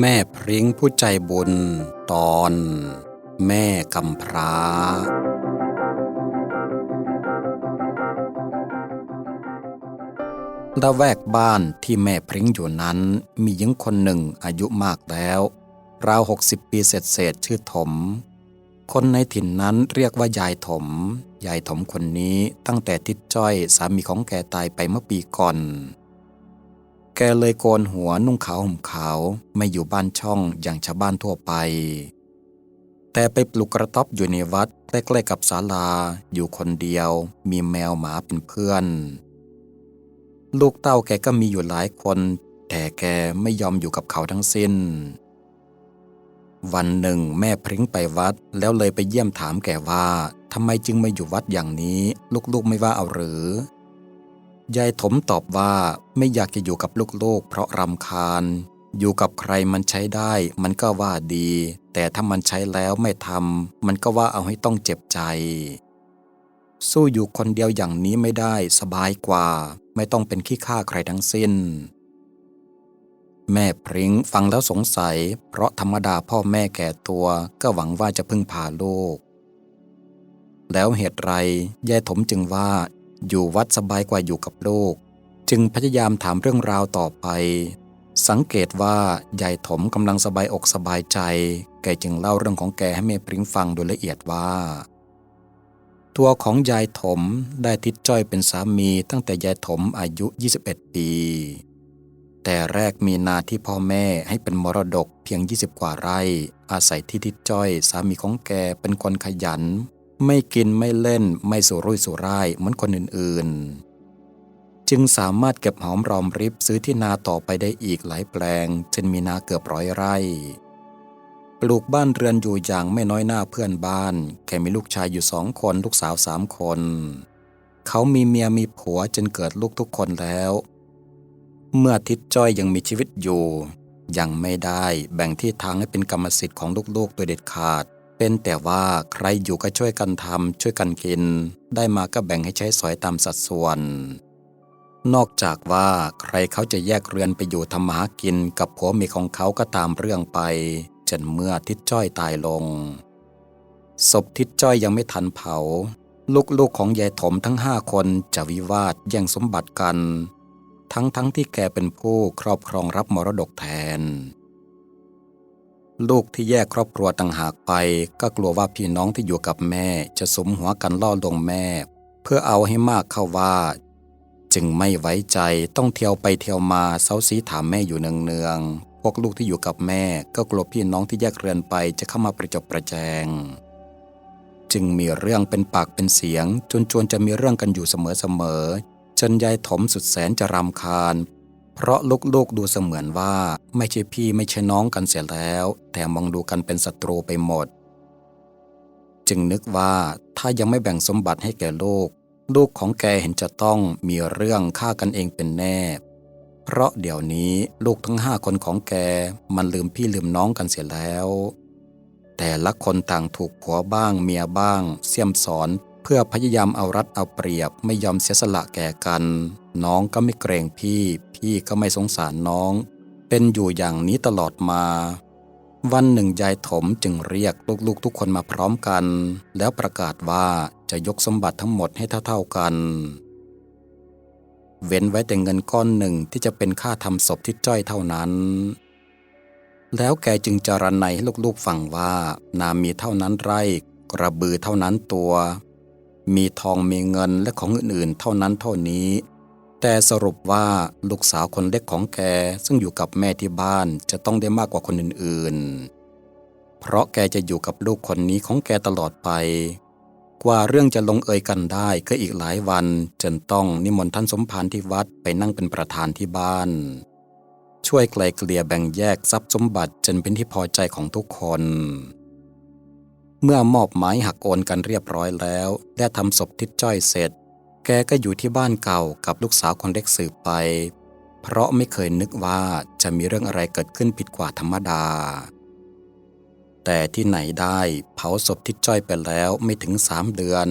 แม่พริ้งผู้ใจบุญตอน แม่กำพร้าละแวกบ้านที่แม่พริ้งอยู่นั้น มีหญิงคนหนึ่งอายุมากแล้ว ราวหกสิบปีเศษเศษชื่อถม คนในถิ่นนั้นเรียกว่ายายถม ยายถมคนนี้ตั้งแต่ทิดจ้อยสามีของแกตายไปเมื่อปีก่อน แกเลยโกนหัวนุ่งขาวห่มขาวไม่อยู่บ้านช่องอย่างชาวบ้านทั่วไป แต่ไปปลูกกระต๊อบอยู่ในวัดใกล้ๆกับศาลาอยู่คนเดียว มีแมวหมาเป็นเพื่อน ลูกเต้าแกก็มีอยู่หลายคน แต่แกไม่ยอมอยู่กับเขาทั้งสิ้น วันหนึ่งแม่พริ้งไปวัดแล้วเลยไปเยี่ยมถามแกว่าทำไมจึงมาอยู่วัดอย่างนี้ ลูกๆไม่ว่าเอาหรือ ยายถมตอบว่าไม่อยากจะอยู่กับลูกๆ เพราะรำคาญ อยู่กับใครมันใช้ได้ มันก็ว่าดี แต่ถ้ามันใช้แล้วไม่ทำมันก็ว่าเอาให้ต้องเจ็บใจ สู้อยู่คนเดียวอย่างนี้ไม่ได้สบายกว่า ไม่ต้องเป็นขี้ข้าใครทั้งสิ้น แม่พริ้งฟังแล้วสงสัย เพราะธรรมดาพ่อแม่แก่ตัวก็หวังว่าจะพึ่งพาลูกแล้วเหตุไรยายถมจึงว่า อยู่วัดสบายกว่าอยู่กับลูก จึงพยายามถามเรื่องราวต่อไป สังเกตว่ายายถมกำลังสบายอกสบายใจ แกจึงเล่าเรื่องของแกให้แม่พริ้งฟังโดยละเอียดว่า ตัวของยายถมได้ทิดจ้อยเป็นสามีตั้งแต่ยายถมอายุ 21 ปี แต่แรกมีนาที่พ่อแม่ให้เป็นมรดกเพียง 20 กว่าไร่ อาศัยที่ทิดจ้อย สามีของแกเป็นคนขยัน ไม่กินไม่เล่นไม่สุรุ่ยสุร่ายเหมือนคนอื่นๆ จึงสามารถเก็บหอมรอมริบซื้อที่นาต่อไปได้อีกหลายแปลงจนมีนาเกือบร้อยไร่ ปลูกบ้านเรือนอยู่อย่างไม่น้อยหน้าเพื่อนบ้าน แค่มีลูกชายอยู่สองคนลูกสาวสามคน เขามีเมียมีผัวจนเกิดลูกทุกคนแล้ว เมื่อทิดจ้อยยังมีชีวิตอยู่ ยังไม่ได้แบ่งที่ทางให้เป็นกรรมสิทธิ์ของลูกๆโดยเด็ดขาด เป็นแต่ว่าใครอยู่ก็ช่วยกันทำช่วยกันกิน ได้มาก็แบ่งให้ใช้สอยตามสัดส่วน นอกจากว่าใครเขาจะแยกเรือนไปอยู่ทำมหากินกับผัวเมียของเขาก็ตามเรื่องไปจนเมื่อทิดจ้อยตายลง ศพทิดจ้อยยังไม่ทันเผา ลูกๆของยายถมทั้งห้าคนจะวิวาทแย่งสมบัติกัน ทั้งๆทที่แกเป็นผู้ครอบครองรับมรดกแทน ลูกที่แยกครอบครัวต่างหากไป ก็กลัวว่าพี่น้องที่อยู่กับแม่ จะสมหัวกันล่อลวงแม่ เพื่อเอาให้มากเข้าว่า จึงไม่ไว้ใจต้องเที่ยวไปเที่ยวมาเซาซีถามแม่อยู่เนืองๆพวกลูกที่อยู่กับแม่ ก็กลัวพี่น้องที่แยกเรือนไปจะเข้ามาประจบประแจง จึงมีเรื่องเป็นปากเป็นเสียงจนจวนจะมีเรื่องกันอยู่เสมอๆจนยายถมสุดแสนจะรำคาญ เพราะลูกๆดูเสมือนว่าไม่ใช่พี่ไม่ใช่น้องกันเสียแล้ว แต่มองดูกันเป็นศัตรูไปหมด จึงนึกว่าถ้ายังไม่แบ่งสมบัติให้แก่ลูก ลูกของแกเห็นจะต้องมีเรื่องฆ่ากันเองเป็นแน่ เพราะเดี๋ยวนี้ลูกทั้งห้าคนของแกมันลืมพี่ลืมน้องกันเสียแล้ว แต่ละคนต่างถูกผัวบ้างเมียบ้าง เสี่ยมสอน พื่อพยายามเอารัดเอาเปรียบไม่ยอมเสียสละแก่กัน น้องก็ไม่เกรงพี่ พี่ก็ไม่สงสารน้อง เป็นอยู่อย่างนี้ตลอดมา วันหนึ่งยายถมจึงเรียกลูกๆทุกคนมาพร้อมกัน แล้วประกาศว่าจะยกสมบัติทั้งหมดให้เท่าๆกัน เว้นไว้แต่เงินก้อนหนึ่งที่จะเป็นค่าทำศพที่จ้อยเท่านั้นแล้วแกจึงจารณัยให้ลูกๆฟังว่า นามีเท่านั้นไร่ กระบือเท่านั้นตัว มีทองมีเงินและของอื่นๆ เท่านั้นเท่านี้ แต่สรุปว่าลูกสาวคนเล็กของแกซึ่งอยู่กับแม่ที่บ้านจะต้องได้มากกว่าคนอื่นๆ เพราะแกจะอยู่กับลูกคนนี้ของแกตลอดไป กว่าเรื่องจะลงเอยกันได้ก็อีกหลายวันจนต้องนิมนต์ท่านสมภารที่วัดไปนั่งเป็นประธานที่บ้าน ช่วยไกลเกลี่ยแบ่งแยกทรัพย์สมบัติจนเป็นที่พอใจของทุกคน เมื่อมอบหมายหักโอนกันเรียบร้อยแล้ว และทำศพทิศจ้อยเสร็จ แกก็อยู่ที่บ้านเก่ากับลูกสาวคนเล็กสืบไป เพราะไม่เคยนึกว่าจะมีเรื่องอะไรเกิดขึ้นผิดกว่าธรรมดา แต่ที่ไหนได้เผาศพทิศจ้อยไปแล้วไม่ถึงสามเดือน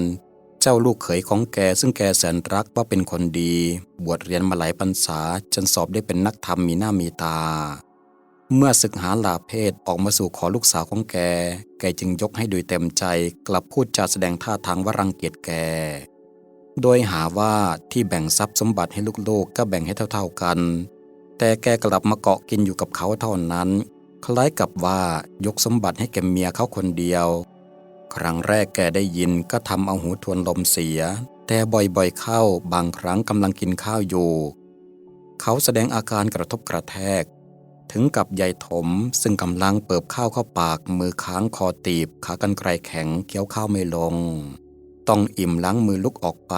เจ้าลูกเขยของแกซึ่งแกแสนรักว่าเป็นคนดี บวชเรียนมาหลายพรรษาจนสอบได้เป็นนักธรรมมีหน้ามีตา เมื่อศึกหาลาเพศออกมาสู่ขอลูกสาวของแก แกจึงยกให้โดยเต็มใจกลับพูดจาแสดงท่าทางว่ารังเกียจแก โดยหาว่าที่แบ่งทรัพย์สมบัติให้ลูกๆก็แบ่งให้เท่าๆกัน แต่แกกลับมาเกาะกินอยู่กับเขาเท่านั้น คล้ายกับว่ายกสมบัติให้แกเมียเขาคนเดียว ครั้งแรกแกได้ยินก็ทำเอาหูทวนลมเสีย แต่บ่อยๆเข้าบางครั้งกำลังกินข้าวอยู่ เขาแสดงอาการกระทบกระแทก ถึงกับยายถมซึ่งกำลังเปิบข้าวเข้าปากมือค้างคอตีบขากันไกรแข็งเคี้ยวข้าวไม่ลง ต้องอิ่มล้างมือลุกออกไป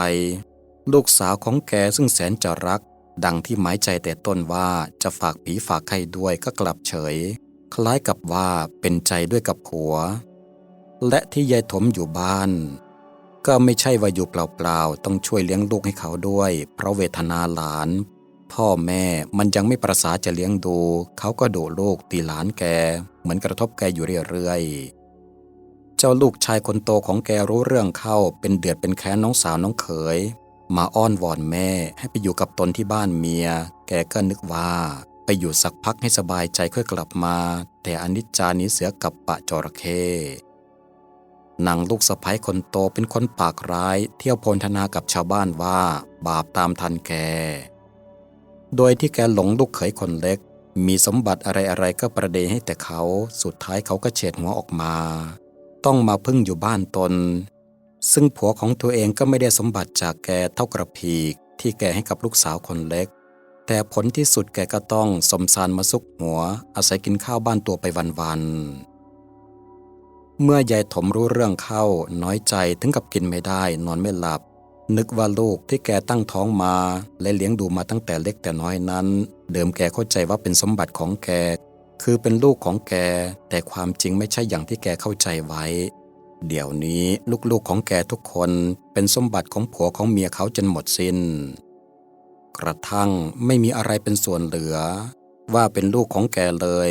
ลูกสาวของแกซึ่งแสนจะรัก ดังที่หมายใจแต่ต้นว่าจะฝากผีฝากใครด้วยก็กลับเฉย คล้ายกับว่าเป็นใจด้วยกับผัว และที่ยายถมอยู่บ้าน ก็ไม่ใช่ว่าอยู่เปล่าๆต้องช่วยเลี้ยงลูกให้เขาด้วย เพราะเวทนาหลาน พ่อแม่มันยังไม่ประสาจะเลี้ยงดู เขาก็โดุลูกตีหลานแก เหมือนกระทบแกอยู่เรื่อยๆ เจ้าลูกชายคนโตของแกรู้เรื่องเข้าเป็นเดือดเป็นแค้นน้องสาวน้องเขย มาอ้อนวอนแม่ให้ไปอยู่กับตนที่บ้านเมีย แกก็นึกว่าไปอยู่สักพักให้สบายใจค่อยกลับมา แต่อนิจจานี้เสือกับปะจระเข้นางลูกสะใภ้คนโตเป็นคนปากร้าย เที่ยวพลธนากับชาวบ้านว่า บาปตามทันแก โดยที่แกหลงลูกเขยคนเล็ก มีสมบัติอะไรๆก็ประเดให้แต่เขา สุดท้ายเขาก็เฉดหัวออกมา ต้องมาพึ่งอยู่บ้านตน ซึ่งผัวของตัวเองก็ไม่ได้สมบัติจากแกเท่ากระพีก ที่แกให้กับลูกสาวคนเล็ก แต่ผลที่สุดแกก็ต้องสมสารมาซุกหัว อาศัยกินข้าวบ้านตัวไปวันๆ เมื่อยายถมรู้เรื่องเข้าน้อยใจถึงกับกินไม่ได้ นอนไม่หลับ นึกว่าลูกที่แกตั้งท้องมาและเลี้ยงดูมาตั้งแต่เล็กแต่น้อยนั้น เดิมแกเข้าใจว่าเป็นสมบัติของแก คือเป็นลูกของแก แต่ความจริงไม่ใช่อย่างที่แกเข้าใจไว้ เดี๋ยวนี้ลูกๆของแกทุกคนเป็นสมบัติของผัวของเมียเขาจนหมดสิน้น กระทั่งไม่มีอะไรเป็นส่วนเหลือ ว่าเป็นลูกของแกเลย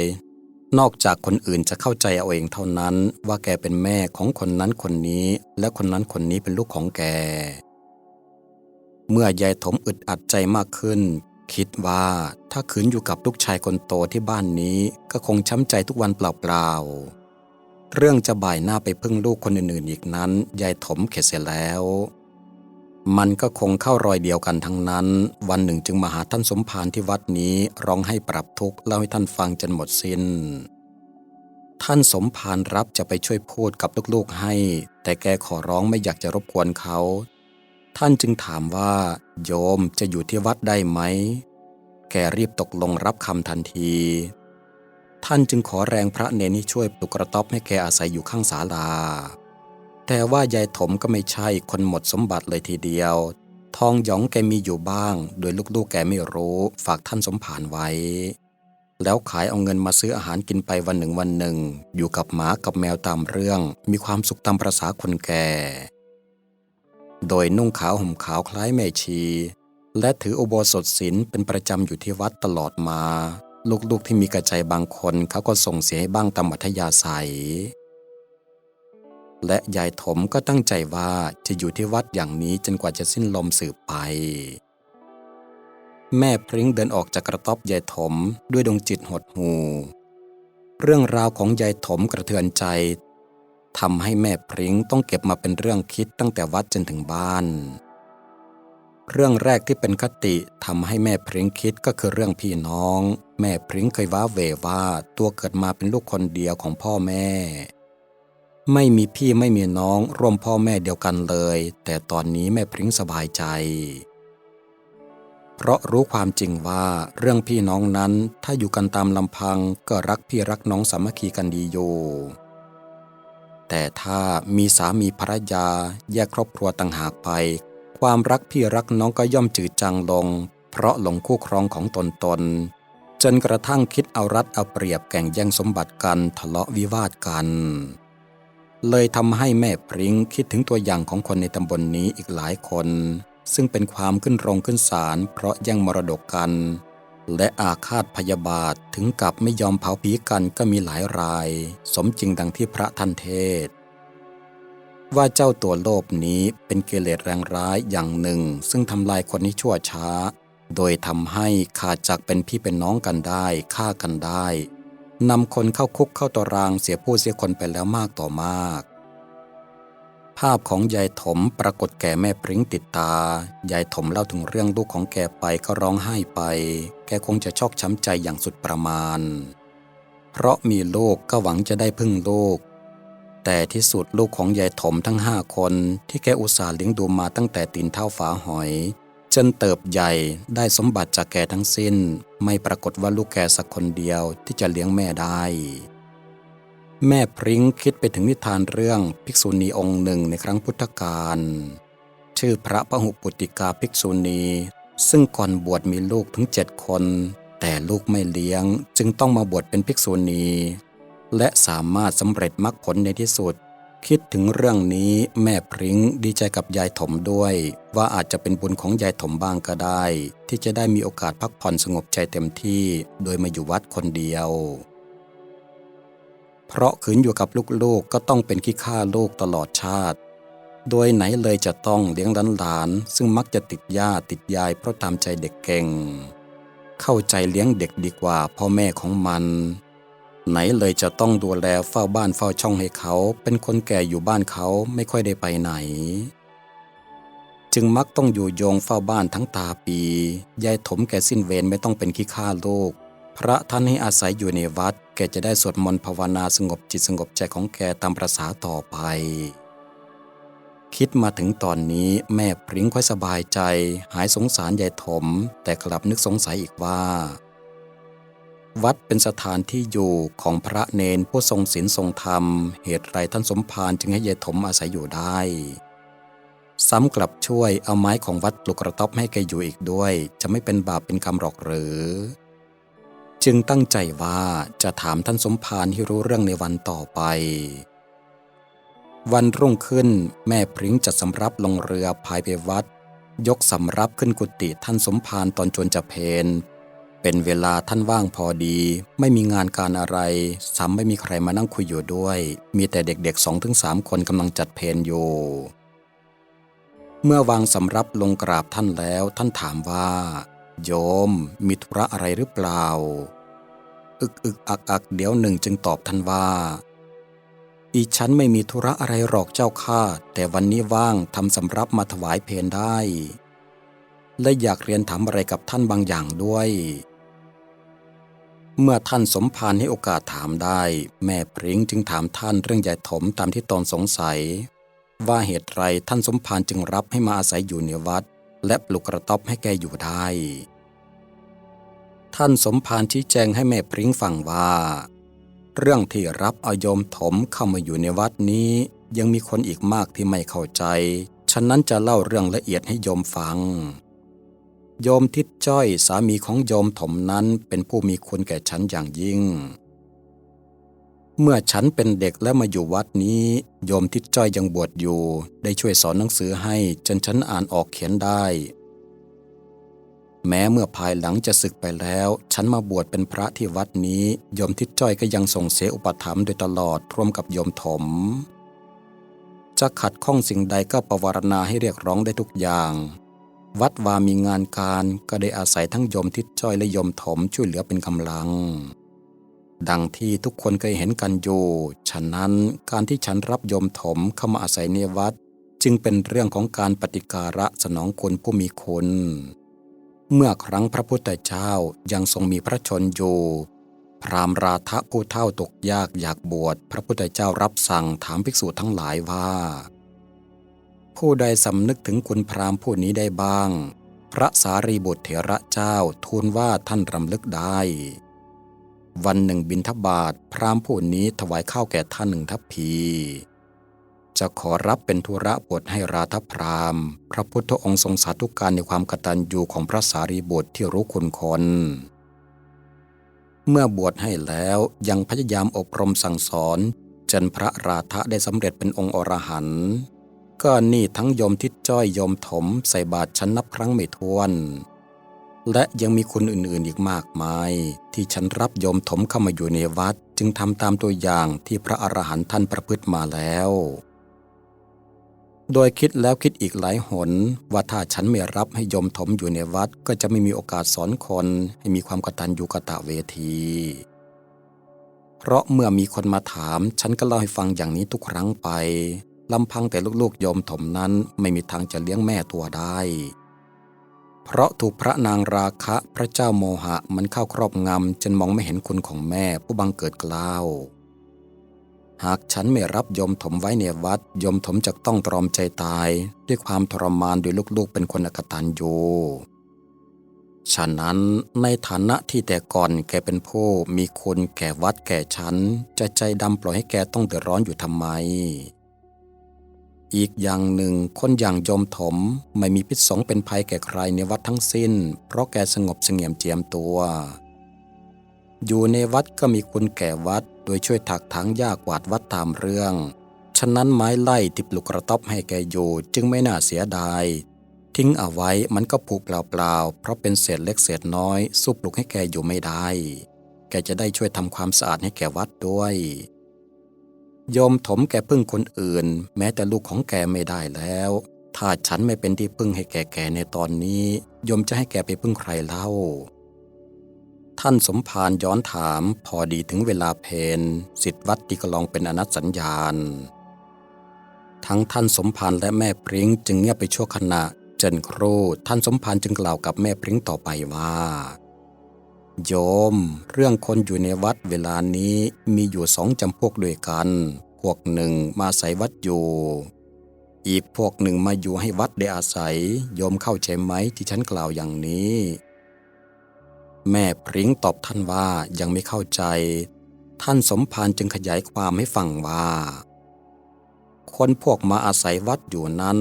นอกจากคนอื่นจะเข้าใจเอาเองเท่านั้น ว่าแกเป็นแม่ของคนนั้นคนนี้ และคนนั้นคนนี้เป็นลูกของแก เมื่อยายถมอึดอัดใจมากขึ้น คิดว่าถ้าขืนอยู่กับลูกชายคนโตที่บ้านนี้ก็คงช้ำใจทุกวันเปล่าๆ เรื่องจะบ่ายหน้าไปพึ่งลูกคนอื่นๆอีกนั้น ยายถมเข็ดเสียแล้ว มันก็คงเข้ารอยเดียวกันทั้งนั้น วันหนึ่งจึงมาหาท่านสมภารที่วัดนี้ร้องให้ปรับทุกข์เล่าให้ท่านฟังจนหมดสิน้น ท่านสมภารรับจะไปช่วยพูดกับลูกๆให้ แต่แกขอร้องไม่อยากจะรบกวนเขา ท่านจึงถามว่า โยมจะอยู่ที่วัดได้ไหม แกรีบตกลงรับคำทันที ท่านจึงขอแรงพระเนนให้ช่วยปลุกกระต๊อบให้แกอาศัยอยู่ข้างศาลา แต่ว่ายายถมก็ไม่ใช่คนหมดสมบัติเลยทีเดียว ทองหยองแกมีอยู่บ้าง โดยลูกๆแกไม่รู้ฝากท่านสมผานไว้ แล้วขายเอาเงินมาซื้ออาหารกินไปวันหนึ่งวันหนึ่ง อยู่กับหมากับแมวตามเรื่อง มีความสุขตามประษาคนแก่ โดยนุ่งขาวห่มขาวคล้ายแม่ชี และถืออุโบสถศีลเป็นประจำอยู่ที่วัดตลอดมา ลูกๆที่มีกระใจบางคนเขาก็ส่งเสียให้บ้างตามอัธยาศัย และยายถมก็ตั้งใจว่าจะอยู่ที่วัดอย่างนี้จนกว่าจะสิ้นลมสืบไป แม่พริ้งเดินออกจากกระต๊อบยายถมด้วยดวงจิตหดหูเรื่องราวของยายถมกระเทือนใจ ทำให้แม่พริ้งต้องเก็บมาเป็นเรื่องคิดตั้งแต่วัดจนถึงบ้าน เรื่องแรกที่เป็นคติทำให้แม่พริ้งคิดก็คือเรื่องพี่น้อง แม่พริ้งเคยว้าเวว่าตัวเกิดมาเป็นลูกคนเดียวของพ่อแม่ ไม่มีพี่ไม่มีน้องร่วมพ่อแม่เดียวกันเลย แต่ตอนนี้แม่พริ้งสบายใจเพราะรู้ความจริงว่าเรื่องพี่น้องนั้นถ้าอยู่กันตามลำพังก็รักพี่รักน้องสามัคคีกันดีอยู่ แต่ถ้ามีสามีภรรยาแยกครอบครัวต่างหากไป ความรักพี่รักน้องก็ย่อมจืดจางลง เพราะหลงคู่ครองของตนตน จนกระทั่งคิดเอารัดเอาเปรียบแก่งแย่งสมบัติกันทะเลาะวิวาทกัน เลยทำให้แม่พริ้งคิดถึงตัวอย่างของคนในตำบลนนี้อีกหลายคน ซึ่งเป็นความขึ้นโรงขึ้นศาลเพราะแย่งมรดกกัน และอาฆาตพยาบาทถึงกับไม่ยอมเผาผีกันก็มีหลายราย สมจริงดังที่พระท่านเทศ ว่าเจ้าตัวโลภนี้เป็นเกเลสแรงร้ายอย่างหนึ่ง ซึ่งทำลายคนให้ชั่วช้า โดยทำให้ขาดจากเป็นพี่เป็นน้องกันได้ฆ่ากันได้นำคนเข้าคุกเข้าตารางเสียผู้เสียคนไปแล้วมากต่อมาก ภาพของยายถมปรากฏแก่แม่พริ้งติดตา ยายถมเล่าถึงเรื่องลูกของแกไปก็ร้องไห้ไป แกคงจะชอกช้ำใจอย่างสุดประมาณ เพราะมีลูกก็หวังจะได้พึ่งลูก แต่ที่สุดลูกของยายถมทั้งห้าคนที่แกอุตส่าห์เลี้ยงดูมาตั้งแต่ตีนเท่าฝาหอย จนเติบใหญ่ได้สมบัติจากแกทั้งสิ้น ไม่ปรากฏว่าลูกแกสักคนเดียวที่จะเลี้ยงแม่ได้ แม่พริ้งคิดไปถึงนิทานเรื่องภิกษุณีองค์หนึ่งในครั้งพุทธกาลชื่อพระพหุปุตติกาภิกษุณี ซึ่งก่อนบวชมีลูกถึงเจ็ดคน แต่ลูกไม่เลี้ยงจึงต้องมาบวชเป็นภิกษุณี และสามารถสำเร็จมรรคผลในที่สุด คิดถึงเรื่องนี้แม่พริ้งดีใจกับยายถมด้วย ว่าอาจจะเป็นบุญของยายถมบ้างก็ได้ ที่จะได้มีโอกาสพักผ่อนสงบใจเต็มที่ โดยมาอยู่วัดคนเดียว เพราะขืนอยู่กับลูกๆก็ต้องเป็นขี้ข้าลูกตลอดชาติ โดยไหนเลยจะต้องเลี้ยงหลานๆซึ่งมักจะติดย่าติดยายเพราะตามใจเด็กเก่ง เข้าใจเลี้ยงเด็กดีกว่าพ่อแม่ของมัน ไหนเลยจะต้องดูแลเฝ้าบ้านเฝ้าช่องให้เขา เป็นคนแก่อยู่บ้านเขาไม่ค่อยได้ไปไหน จึงมักต้องอยู่โยงเฝ้าบ้านทั้งตาปี ยายถมแกสิ้นเวรไม่ต้องเป็นขี้ข้าลูก พระท่านให้อาศัยอยู่ในวัด แกจะได้สวดมนต์ภาวนาสงบจิตสงบใจของแกตามประษาต่อไป คิดมาถึงตอนนี้แม่พริ้งค่อยสบายใจ หายสงสารยายถม แต่กลับนึกสงสัยอีกว่า วัดเป็นสถานที่อยู่ของพระเนนผู้ทรงศีลทรงธรรม เหตุไรท่านสมภารจึงให้ยายถมอาศัยอยู่ได้ซ้ำกลับช่วยเอาไม้ของวัดปลุกกระต๊อบให้แกอยู่อีกด้วย จะไม่เป็นบาปเป็นกรรมหรอกหรือ จึงตั้งใจว่าจะถามท่านสมภารให้รู้เรื่องในวันต่อไป วันรุ่งขึ้นแม่พริ้งจัดสำรับลงเรือพายไปวัด ยกสำรับขึ้นกุฏิท่านสมภารตอนจวนจะเพนเป็นเวลาท่านว่างพอดี ไม่มีงานการอะไรซ้ำไม่มีใครมานั่งคุยอยู่ด้วย มีแต่เด็กๆสองถึงสามคนกำลังจัดเพนอยู่เมื่อวางสำรับลงกราบท่านแล้วท่านถามว่า โยมมีธุระอะไรหรือเปล่า อึกอึกอักอักเดี๋ยวหนึ่งจึงตอบท่านว่าอีฉันไม่มีธุระอะไรหรอกเจ้าข้าแต่วันนี้ว่างทำสำรับมาถวายเพนได้ และอยากเรียนถามอะไรกับท่านบางอย่างด้วย เมื่อท่านสมภารให้โอกาสถามได้ แม่พริ้งจึงถามท่านเรื่องยายถมตามที่ตนสงสัย ว่าเหตุไรท่านสมภารจึงรับให้มาอาศัยอยู่ในวัด และปลุกกระต๊อบให้แกอยู่ได้ ท่านสมภารชี้แจงให้แม่พริ้งฟังว่า เรื่องที่รับอาโยมถมเข้ามาอยู่ในวัดนี้ยังมีคนอีกมากที่ไม่เข้าใจ ฉะนั้นจะเล่าเรื่องละเอียดให้โยมฟัง โยมทิดจ้อยสามีของโยมถมนั้นเป็นผู้มีคุณแก่ฉันอย่างยิ่ง เมื่อฉันเป็นเด็กและมาอยู่วัดนี้ โยมทิดจ้อยยังบวชอยู่ ได้ช่วยสอนหนังสือให้จนฉันอ่านออกเขียนได้ แม้เมื่อภายหลังจะศึกไปแล้ว ฉันมาบวชเป็นพระที่วัดนี้ โยมทิดจ้อยก็ยังส่งเสียอุปถัมภ์โดยตลอดร่วมกับโยมถม จะขัดข้องสิ่งใดก็ประวารณาให้เรียกร้องได้ทุกอย่าง วัดวามีงานการก็ได้อาศัยทั้งโยมทิดจ้อยและโยมถมช่วยเหลือเป็นกำลัง ดังที่ทุกคนเคยเห็นกันอยู่ ฉะนั้นการที่ฉันรับยมถมเข้ามาอาศัยในวัด จึงเป็นเรื่องของการปฏิการะสนองคุณผู้มีคุณ เมื่อครั้งพระพุทธเจ้ายังทรงมีพระชนอยู่ พราหมณ์ราทะผู้เท่าตกยากอยากบวช พระพุทธเจ้ารับสั่งถามภิกษุทั้งหลายว่า ผู้ใดสำนึกถึงคุณพราหมณ์ผู้นี้ได้บ้าง พระสารีบุตรเถระเจ้าทูลว่าท่านรำลึกได้ วันหนึ่งบินทบาทพราหมณ์ผู้นี้ถวายข้าวแก่ท่านหนึ่งทัพพี จะขอรับเป็นธุระบทให้ราธพรามพระพุทธองค์ทรงสาธุการในความกตัญญูของพระสารีบุตรที่รู้คุณคนเมื่อบวชให้แล้วยังพยายามอบรมสั่งสอน จนพระราธะได้สำเร็จเป็นองค์อรหันต์ก็นี่ทั้งยมทิดจ้อยยมถมใส่บาตรฉันนับครั้งไม่ถ้วน และยังมีคุณอื่นๆอีกมากมาย ที่ฉันรับยมถมเข้ามาอยู่ในวัด จึงทำตามตัวอย่างที่พระอรหันต์ท่านประพฤติมาแล้ว โดยคิดแล้วคิดอีกหลายหน ว่าถ้าฉันไม่รับให้ยมถมอยู่ในวัดก็จะไม่มีโอกาสสอนคนให้มีความกตัญญูกตเวที เพราะเมื่อมีคนมาถาม ฉันก็เล่าให้ฟังอย่างนี้ทุกครั้งไปลำพังแต่ลูกๆยมถมนั้นไม่มีทางจะเลี้ยงแม่ตัวได้ เพราะถูกพระนางราคะพระเจ้าโมหะมันเข้าครอบงำจนมองไม่เห็นคุณของแม่ผู้บังเกิดกล้าว หากฉันไม่รับยมถมไว้ในวัดยมถมจะต้องตรอมใจตายด้วยความทรมานโดยลูกๆเป็นคนอกตันยูฉะนั้นในฐานะที่แต่ก่อนแกเป็นผู้มีคุณแก่วัดแก่ฉัน จะใจดำปล่อยให้แกต้องเดือดร้อนอยู่ทำไม อีกอย่างหนึ่งคนอย่างโยมถมไม่มีพิษสงเป็นภัยแก่ใครในวัดทั้งสิ้น เพราะแกสงบเสงี่ยมเจียมตัว อยู่ในวัดก็มีคุณแก่วัด โดยช่วยถักถางหญ้ากวาดวัดตามเรื่อง ฉะนั้นไม้ไล่ที่ปลุกกระต๊อบให้แกอยู่จึงไม่น่าเสียดาย ทิ้งเอาไว้มันก็ผุเปล่าๆเพราะเป็นเศษเล็กเศษน้อย สู้ปลุกให้แกอยู่ไม่ได้ แกจะได้ช่วยทำความสะอาดให้แกวัดด้วย โยมถมแกพึ่งคนอื่น แม้แต่ลูกของแกไม่ได้แล้ว ถ้าฉันไม่เป็นที่พึ่งให้แกแกในตอนนี้ โยมจะให้แกไปพึ่งใครเล่า ท่านสมภารย้อนถามพอดีถึงเวลาเพนสิทธวัดตีกลองเป็นอนัตสัญญาณ ทั้งท่านสมภารและแม่พริ้งจึงเงียบไปชั่วขณะ เจนครูท่านสมภารจึงกล่าวกับแม่พริ้งต่อไปว่า โยม เรื่องคนอยู่ในวัดเวลานี้มีอยู่สองจำพวกด้วยกัน พวกหนึ่งมาใส่วัดอยู่ อีกพวกหนึ่งมาอยู่ให้วัดได้อาศัย โยมเข้าใจไหมที่ฉันกล่าวอย่างนี้ แม่พริ้งตอบท่านว่ายังไม่เข้าใจ ท่านสมภารจึงขยายความให้ฟังว่า คนพวกมาอาศัยวัดอยู่นั้น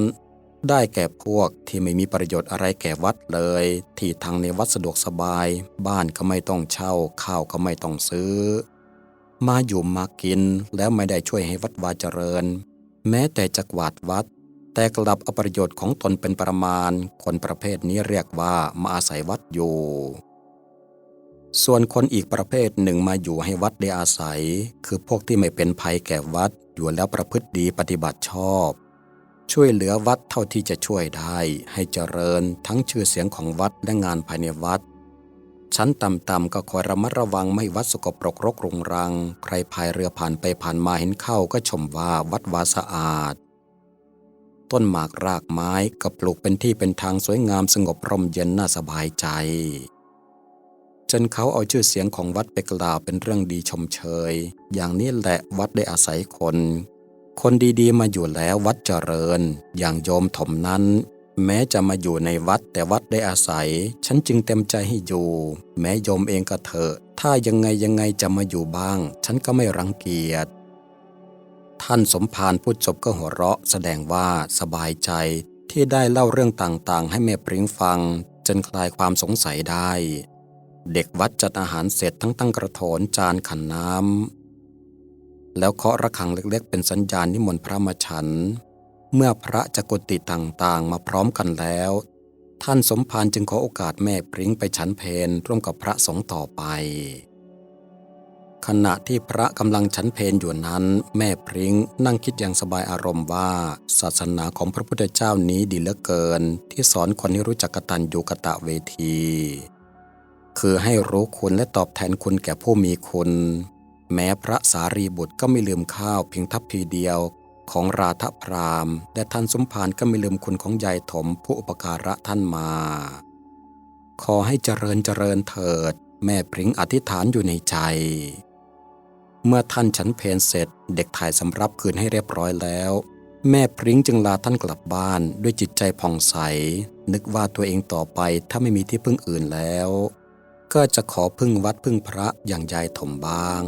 ได้แก่พวกที่ไม่มีประโยชน์อะไรแก่วัดเลย ที่ทางในวัดสะดวกสบาย บ้านก็ไม่ต้องเช่า ข้าวก็ไม่ต้องซื้อ มาอยู่มากินแล้วไม่ได้ช่วยให้วัดวาเจริญ แม้แต่จะกวาดวัด แต่กลับเอาประโยชน์ของตนเป็นประมาณ คนประเภทนี้เรียกว่ามาอาศัยวัดอยู่ ส่วนคนอีกประเภทหนึ่งมาอยู่ให้วัดได้อาศัย คือพวกที่ไม่เป็นภัยแก่วัดอยู่แล้วประพฤติดีปฏิบัติชอบ ช่วยเหลือวัดเท่าที่จะช่วยได้ให้เจริญทั้งชื่อเสียงของวัดและงานภายในวัด ชั้นต่ำๆก็คอยระมัดระวังไม่วัดสกปรกรกรุงรัง ใครพายเรือผ่านไปผ่านมาเห็นเข้าก็ชมว่าวัดวาสะอาด ต้นหมากรากไม้ก็ปลูกเป็นที่เป็นทางสวยงามสงบร่มเย็นน่าสบายใจ จนเขาเอาชื่อเสียงของวัดไปกล่าวเป็นเรื่องดีชมเชย อย่างนี้แหละวัดได้อาศัยคน คนดีๆ มาอยู่แล้ววัดเจริญ อย่างโยมถมนั้น แม้จะมาอยู่ในวัดแต่วัดได้อาศัย ฉันจึงเต็มใจให้อยู่ แม้โยมเองก็เถอะ ถ้ายังไงยังไงจะมาอยู่บ้าง ฉันก็ไม่รังเกียจ ท่านสมภารพูดจบก็หัวเราะ แสดงว่าสบายใจที่ได้เล่าเรื่องต่างๆ ให้แม่ปริ้งฟัง จนคลายความสงสัยได้ เด็กวัดจัดอาหารเสร็จทั้งตั้งกระโถนจานขันน้ำ แล้วเคาะระฆังเล็กๆ เป็นสัญญาณนิมนต์พระมาฉัน เมื่อพระจะกุติต่างๆ มาพร้อมกันแล้ว ท่านสมภารจึงขอโอกาสแม่ปริ้งไปฉันเพนร่วมกับพระสงฆ์ต่อไป ขณะที่พระกำลังฉันเพนอยู่นั้น แม่พริ้งนั่งคิดอย่างสบายอารมณ์ว่า ศาสนาของพระพุทธเจ้านี้ดีเหลือเกิน ที่สอนคนให้รู้จักกตัญญูกตะเวที คือให้รู้คุณและตอบแทนคุณแก่ผู้มีคุณ แม้พระสารีบุตรก็ไม่ลืมข้าวเพียงทัพพีเดียวของราธพรามและท่านสมภารก็ไม่ลืมคุณของยายถมผู้อุปการะท่านมา ขอให้เจริญเจริญเถิด แม่พริ้งอธิษฐานอยู่ในใจ เมื่อท่านฉันเพนเสร็จ เด็กถ่ายสำรับคืนให้เรียบร้อยแล้ว แม่พริ้งจึงลาท่านกลับบ้านด้วยจิตใจผ่องใส นึกว่าตัวเองต่อไปถ้าไม่มีที่พึ่งอื่นแล้ว ก็จะขอพึ่งวัดพึ่งพระอย่างยายถมบ้าง